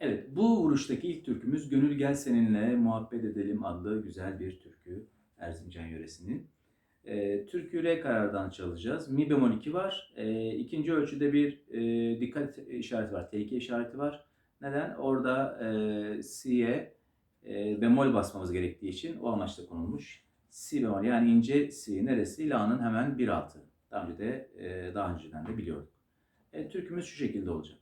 Evet, bu vuruştaki ilk türkümüz Gönül Gel Seninle Muhabbet Edelim adlı güzel bir türkü Erzincan yöresinin. E, türkü re karardan çalacağız. Mi bemol 2 var. E, ikinci ölçüde bir e, dikkat işareti var, tehlike işareti var. Neden? Orada e, si'ye e, bemol basmamız gerektiği için o amaçla konulmuş. Si bemol yani ince si neresi? La'nın hemen bir altı. Daha önce de e, daha önceden de biliyorduk. E, türkümüz şu şekilde olacak.